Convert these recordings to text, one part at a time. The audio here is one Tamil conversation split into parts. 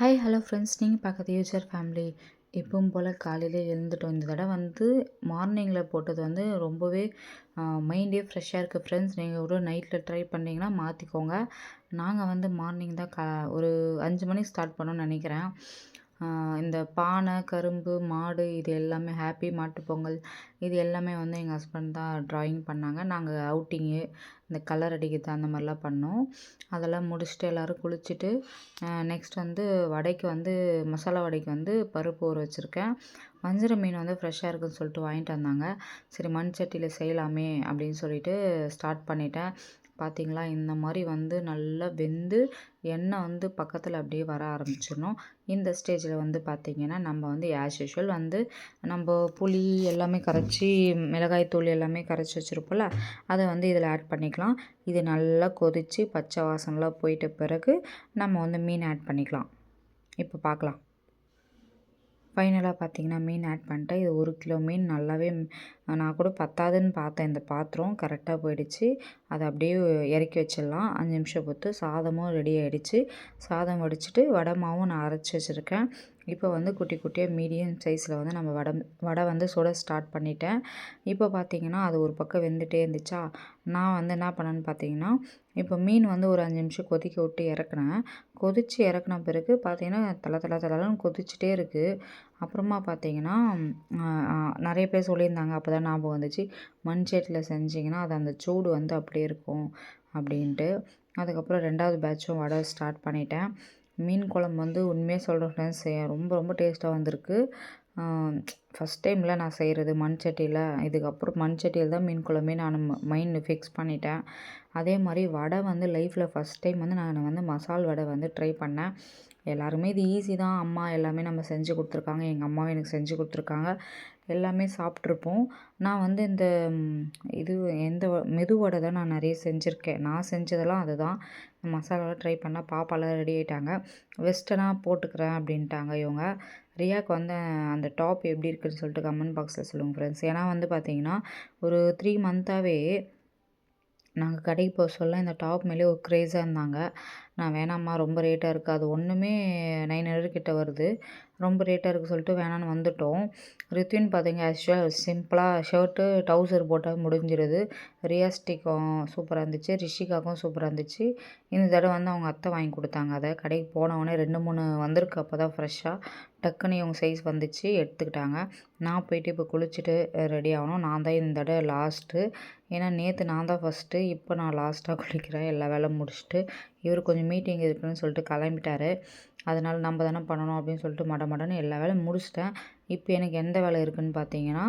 ஹாய் ஹலோ ஃப்ரெண்ட்ஸ் நீங்கள் பார்க்குறது யூஜர் ஃபேமிலி எப்பவும் போல் காலையில் எழுந்துட்டோம். இந்த தடவை வந்து மார்னிங்கில் போட்டது வந்து ரொம்பவே மைண்டே ஃப்ரெஷ்ஷாக இருக்குது ஃப்ரெண்ட்ஸ் நீங்கள் கூட நைட்டில் ட்ரை பண்ணிங்கன்னா மாற்றிக்கோங்க நாங்கள் வந்து மார்னிங் தான் கா ஒரு அஞ்சு மணிக்கு ஸ்டார்ட் பண்ணோன்னு நினைக்கிறேன். இந்த பானை கரும்பு மாடு இது எல்லாமே ஹாப்பி மாட்டுப்பொங்கல் இது எல்லாமே வந்து எங்கள் ஹஸ்பண்ட் தான் ட்ராயிங் பண்ணாங்க. நாங்கள் அவுட்டிங்கு இந்த கலர் அடிக்கிறது அந்த மாதிரிலாம் பண்ணோம். அதெல்லாம் முடிச்சுட்டு எல்லோரும் குளிச்சுட்டு நெக்ஸ்ட் வந்து வடைக்கு வந்து மசாலா வடைக்கு வந்து பருப்பு ஊற வச்சுருக்கேன். வஞ்சிர மீன் வந்து ஃப்ரெஷ்ஷாக இருக்குன்னு சொல்லிட்டு வாங்கிட்டு வந்தாங்க. சரி மண் சட்டியில் செய்யலாமே அப்படின்னு சொல்லிட்டு ஸ்டார்ட் பண்ணிட்டேன். பார்த்திங்களா இந்த மாதிரி வந்து நல்லா வெந்து எண்ணெய் வந்து பக்கத்தில் அப்படியே வர ஆரம்பிச்சிடணும். இந்த ஸ்டேஜில் வந்து பார்த்திங்கன்னா நம்ம வந்து ஆஸ் யூஷுவல் வந்து நம்ம புளி எல்லாமே கரைச்சி மிளகாய் தூள் எல்லாமே கரைச்சி வச்சுருப்போம்ல அதை வந்து இதில் ஆட் பண்ணிக்கலாம். இது நல்லா கொதித்து பச்சை வாசனெலாம் போயிட்ட பிறகு நம்ம வந்து மீன் ஆட் பண்ணிக்கலாம். இப்போ பார்க்கலாம் ஃபைனலாக பார்த்திங்கன்னா மீன் ஆட் பண்ணிட்டேன். இது ஒரு கிலோ மீன் நல்லாவே நான் கூட பத்தாதுன்னு பார்த்தேன். இந்த பாத்திரம் கரெக்டாக போயிடுச்சு. அதை அப்படியே இறக்கி வச்சிடலாம். அஞ்சு நிமிஷம் பொறுத்து சாதமும் ரெடி ஆகிடுச்சு சாதம் வடிச்சிட்டு வடமாவும் நான் அரைச்சி வச்சுருக்கேன். இப்போ வந்து குட்டி குட்டியாக மீடியம் சைஸில் வந்து நம்ம வடை வடை வந்து சுட ஸ்டார்ட் பண்ணிட்டேன். இப்போ பார்த்தீங்கன்னா அது ஒரு பக்கம் வெந்துகிட்டே இருந்துச்சா? நான் வந்து என்ன பண்ணேன்னு பார்த்தீங்கன்னா இப்போ மீன் வந்து ஒரு அஞ்சு நிமிஷம் கொதிக்க விட்டு இறக்குனேன். கொதித்து இறக்குன பிறகு பார்த்தீங்கன்னா தலை தலை தலைன்னு கொதிச்சுட்டே இருக்குது அப்புறமா பார்த்தீங்கன்னா நிறைய பேர் சொல்லியிருந்தாங்க. அப்போ தான் ஞாபகம் வந்துச்சு. மண் சட்டியில் செஞ்சிங்கன்னா அது அந்த சூடு வந்து அப்படியே இருக்கும் அப்படின்ட்டு. அதுக்கப்புறம் ரெண்டாவது பேட்சும் வடை ஸ்டார்ட் பண்ணிட்டேன். மீன் குழம்பு வந்து உண்மையாக சொல்கிறேன் ஃப்ரெண்ட்ஸ் ரொம்ப ரொம்ப டேஸ்ட்டாக வந்திருக்கு. ஃபஸ்ட் டைமில் நான் செய்கிறது மண் சட்டியில் இதுக்கப்புறம் மண் சட்டியில் தான் மீன் குழம்பே நான் மைண்டு ஃபிக்ஸ் பண்ணிட்டேன். அதே மாதிரி வடை வந்து லைஃப்பில் ஃபஸ்ட் டைம் வந்து நான் வந்து மசால் வடை வந்து ட்ரை பண்ணேன். எல்லாருமே இது ஈஸி தான். அம்மா எல்லாமே நம்ம செஞ்சு கொடுத்துருக்காங்க. எங்கள் அம்மாவும் எனக்கு செஞ்சு கொடுத்துருக்காங்க. எல்லாமே சாப்பிட்ருப்போம். நான் வந்து இந்த இது எந்த மெது வடை தான் நான் நிறைய செஞ்சுருக்கேன். நான் செஞ்சதெல்லாம் அதுதான். மசாலாலாம் ட்ரை பண்ணால் பாப்பாலாம் ரெடி ஆகிட்டாங்க வெஸ்டர்னாக போட்டுக்கிறேன் அப்படின்ட்டாங்க இவங்க. ரியாக்கு வந்து அந்த டாப் எப்படி இருக்குதுன்னு சொல்லிட்டு கமெண்ட் பாக்ஸில் சொல்லுங்கள் ஃப்ரெண்ட்ஸ் ஏன்னா வந்து பார்த்தீங்கன்னா ஒரு த்ரீ மந்த்தாகவே நாங்கள் கடைக்கு போக சொல்ல இந்த டாப் மேலே ஒரு க்ரேஸாக இருந்தாங்க. நான் வேணாம்மா ரொம்ப ரேட்டாக இருக்குது அது ஒன்றுமே நைன் ஹண்ட்ரட் கிட்ட வருது. ரொம்ப ரேட்டாக இருக்குது சொல்லிட்டு வேணான்னு வந்துட்டோம். ரித்வின் பார்த்தீங்க ஆக்சுவலாக சிம்பிளாக ஷர்ட்டு டவுசர் போட்டால் முடிஞ்சிருது. ரியாஸ்டிக்கும் சூப்பராக இருந்துச்சு. ரிஷிகாக்கும் சூப்பராக இருந்துச்சு. இந்த தடவை வந்து அவங்க அத்தை வாங்கி கொடுத்தாங்க. அதை கடைக்கு போனவொடனே ரெண்டு மூணு வந்திருக்கு. அப்போ தான் ஃப்ரெஷ்ஷாக டக்குன்னு இவங்க சைஸ் வந்துச்சு. எடுத்துக்கிட்டாங்க. நான் போயிட்டு இப்போ குளிச்சுட்டு ரெடி ஆகணும். நான் தான் இந்த தடவை லாஸ்ட்டு ஏன்னா நேற்று நான் தான் ஃபஸ்ட்டு இப்போ நான் லாஸ்ட்டாக குளிக்கிறேன். எல்லா வேலை முடிச்சுட்டு இவர் கொஞ்சம் மீட்டிங் இருக்குன்னு சொல்லிட்டு கிளம்பிட்டாரு. அதனால் நம்ம தானே பண்ணணும் அப்படின்னு சொல்லிட்டு மட மடன்னு எல்லா வேலையும் முடிச்சிட்டேன். இப்போ எனக்கு எந்த வேலை இருக்குதுன்னு பார்த்தீங்கன்னா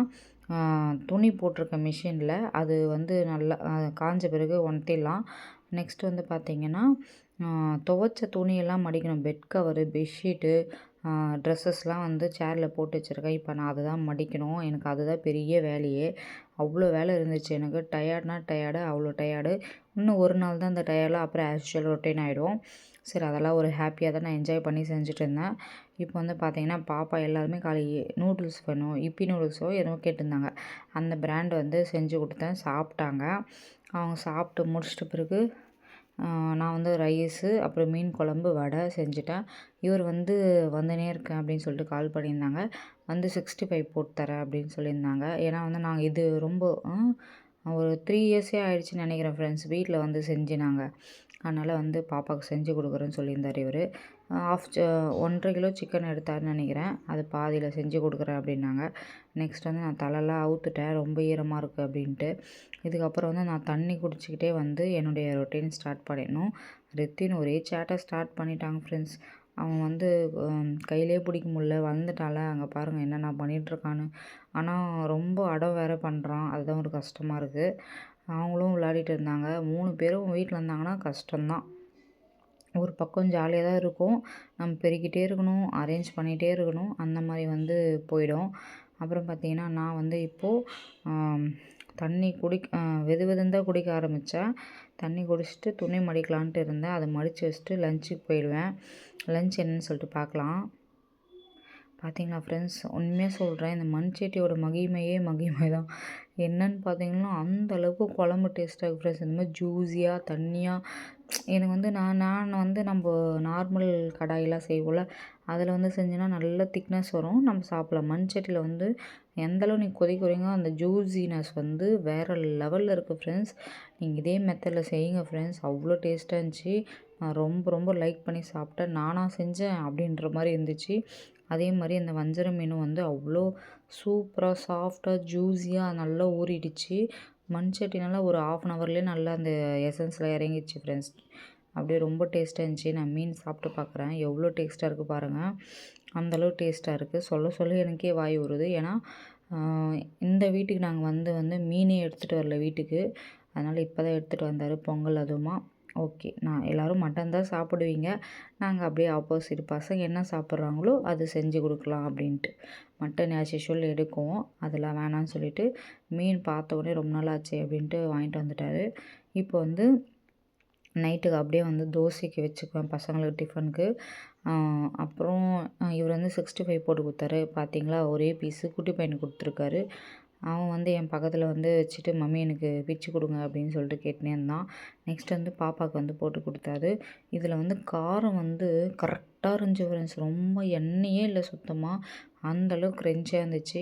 துணி போட்டிருக்க மிஷினில் அது வந்து நல்லா காஞ்ச பிறகு ஒன்த்திடலாம் நெக்ஸ்ட் வந்து பார்த்திங்கன்னா துவைச்ச துணியெல்லாம் மடிக்கணும். பெட் கவரு பெட்ஷீட்டு ட்ரெஸ்ஸஸ்லாம் வந்து சேரில் போட்டு வச்சுருக்கேன். இப்போ நான் அதை தான் மடிக்கணும். எனக்கு அதுதான் பெரிய வேலையே. அவ்வளோ வேலை இருந்துச்சு. எனக்கு டயர்ட்னா டயர்டு அவ்வளோ டயர்டு இன்னும் ஒரு நாள் தான் அந்த டயர்டில் அப்புறம் ஆஸ்யூஷுவல் ரொட்டீன் ஆகிடும் சரி அதெல்லாம் ஒரு ஹாப்பியாக தான் நான் என்ஜாய் பண்ணி செஞ்சுட்டு இருந்தேன். இப்போ வந்து பார்த்தீங்கன்னா பாப்பா எல்லாருமே காலை நூடுல்ஸ் வேணும். இப்பி நூடுல்ஸோ எதுவும் கேட்டிருந்தாங்க. அந்த பிராண்ட் வந்து செஞ்சு கொடுத்தேன். சாப்பிட்டாங்க. அவங்க சாப்பிட்டு முடிச்சிட்ட பிறகு நான் வந்து ரைஸு அப்புறம் மீன் குழம்பு வடை செஞ்சுட்டேன். இவர் வந்து வந்தனே இருக்கேன் அப்படின்னு சொல்லிட்டு கால் பண்ணியிருந்தாங்க. வந்து சிக்ஸ்டி ஃபைவ் போட்டு தரேன் அப்படின்னு சொல்லியிருந்தாங்க. ஏன்னா வந்து நாங்கள் இது ரொம்ப ஒரு த்ரீ இயர்ஸே ஆகிடுச்சின்னு நினைக்கிறேன் ஃப்ரெண்ட்ஸ் வீட்டில் வந்து செஞ்சு நாங்கள் அதனால் வந்து பாப்பாவுக்கு செஞ்சு கொடுக்குறேன்னு சொல்லியிருந்தார் இவர். ஆஃப் ஒன்றரை கிலோ சிக்கன் எடுத்தாருன்னு நினைக்கிறேன். அது பாதியில் செஞ்சு கொடுக்குறேன் அப்படின்னாங்க. நெக்ஸ்ட் வந்து நான் தலைலாம் அவுத்துட்டேன். ரொம்ப ஈரமாக இருக்குது அப்படின்ட்டு. இதுக்கப்புறம் வந்து நான் தண்ணி குடிச்சிக்கிட்டே வந்து என்னுடைய ரொட்டீன் ஸ்டார்ட் பண்ணிடணும். ரித்தின் ஒரே சேட்டை ஸ்டார்ட் பண்ணிட்டாங்க ஃப்ரெண்ட்ஸ் அவன் வந்து கையிலே பிடிக்க முடில வளர்ந்துட்டால அங்கே பாருங்கள் என்னென்ன பண்ணிகிட்ருக்கான்னு ஆனால் ரொம்ப அடம் வேறு பண்ணுறான் அதுதான் ஒரு கஷ்டமாக இருக்குது அவங்களும் விளையாடிட்டு இருந்தாங்க. மூணு பேரும் வீட்டில் இருந்தாங்கன்னா கஷ்டம்தான். ஒரு பக்கம் ஜாலியாக தான் இருக்கும். நம்ம பெருக்கிட்டே இருக்கணும். அரேஞ்ச் பண்ணிகிட்டே இருக்கணும். அந்த மாதிரி வந்து போயிடும். அப்புறம் பார்த்திங்கன்னா நான் வந்து இப்போது தண்ணி குடி வெது வெதுன்னு தான் குடிக்க ஆரம்பித்தேன் தண்ணி குடிச்சிட்டு துணி மடிக்கலான்ட்டு இருந்தேன். அதை மடித்து வச்சுட்டு லஞ்சுக்கு போயிடுவேன். லஞ்ச் என்னன்னு சொல்லிட்டு பார்க்கலாம். பார்த்தீங்களா ஃப்ரெண்ட்ஸ் உண்மையாக சொல்கிறேன் இந்த மண் சட்டியோட மகிமையே மகிமை தான். என்னன்னு பார்த்தீங்கன்னா அந்த அளவுக்கு குழம்பு டேஸ்ட்டாக இருக்குது ஃப்ரெண்ட்ஸ் இந்த மாதிரி ஜூஸியாக தண்ணியாக எனக்கு வந்து நான் நான் வந்து நம்ம நார்மல் கடாயெலாம் செய்வோம்ல அதில் வந்து செஞ்சோன்னா நல்ல திக்னஸ் வரும். நம்ம சாப்பிட்லாம். மண் சட்டியில் வந்து எந்தளவு நீங்கள் கொதிக்க வைங்க அந்த ஜூஸினஸ் வந்து வேறு லெவலில் இருக்குது ஃப்ரெண்ட்ஸ் நீங்கள் இதே மெத்தடில் செய்யுங்க ஃப்ரெண்ட்ஸ் அவ்வளோ டேஸ்ட்டாக இருந்துச்சு. நான் ரொம்ப ரொம்ப லைக் பண்ணி சாப்பிட்டேன். நானாக செஞ்சேன் அப்படின்ற மாதிரி இருந்துச்சு. அதே மாதிரி அந்த வஞ்சரம் மீன் வந்து அவ்வளோ சூப்பராக சாஃப்டாக ஜூஸியாக நல்லா ஊறிடுச்சு. மண் சட்டினால் ஒரு ஆஃப் அன் ஹவர்லேயே நல்லா அந்த எசன்ஸில் இறங்கிடுச்சு ஃப்ரெண்ட்ஸ் அப்படியே ரொம்ப டேஸ்ட்டாக இருந்துச்சு. நான் மீன் சாப்பிட்டு பார்க்குறேன். எவ்வளோ டேஸ்ட்டாக இருக்குது பாருங்கள் அந்தளவு டேஸ்ட்டாக இருக்குது சொல்ல சொல்ல எனக்கே வாய் வருது ஏன்னா இந்த வீட்டுக்கு நாங்கள் வந்து வந்து மீனே எடுத்துகிட்டு வரல வீட்டுக்கு. அதனால் இப்போ தான் எடுத்துகிட்டு வந்தார். பொங்கல் அதுவுமா. ஓகே. நான் எல்லோரும் மட்டன் தான் சாப்பிடுவீங்க. நாங்கள் அப்படியே ஆப்போசிட் பசங்க என்ன சாப்பிட்றாங்களோ அது செஞ்சு கொடுக்கலாம் அப்படின்ட்டு. மட்டன் ஆஸ் யூஷுவல் எடுக்கும் அதெல்லாம் வேணாம்னு சொல்லிவிட்டு மீன் பார்த்த உடனே ரொம்ப நாள் ஆச்சு அப்படின்ட்டு வாங்கிட்டு வந்துட்டார். இப்போ வந்து நைட்டுக்கு அப்படியே வந்து தோசைக்கு வச்சுக்குவேன் பசங்களுக்கு டிஃபனுக்கு. அப்புறம் இவர் வந்து சிக்ஸ்டி ஃபைவ் போட்டு கொடுத்தாரு. பார்த்தீங்களா? ஒரே பீஸு குட்டி பையனுக்கு கொடுத்துருக்காரு. அவன் வந்து என் பக்கத்தில் வந்து வச்சுட்டு மம்மி எனக்கு பிச்சு கொடுங்க அப்படின்னு சொல்லிட்டு கேட்டுனே இருந்தான். நெக்ஸ்ட் வந்து பாப்பாவுக்கு வந்து போட்டு கொடுத்தாரு. இதில் வந்து காரம் வந்து கரெக்டாக இருந்துச்சு ஃப்ரெண்ட்ஸ் ரொம்ப எண்ணெயே இல்லை சுத்தமாக அந்தளவுக்கு க்ரென்ச்சியாக இருந்துச்சு.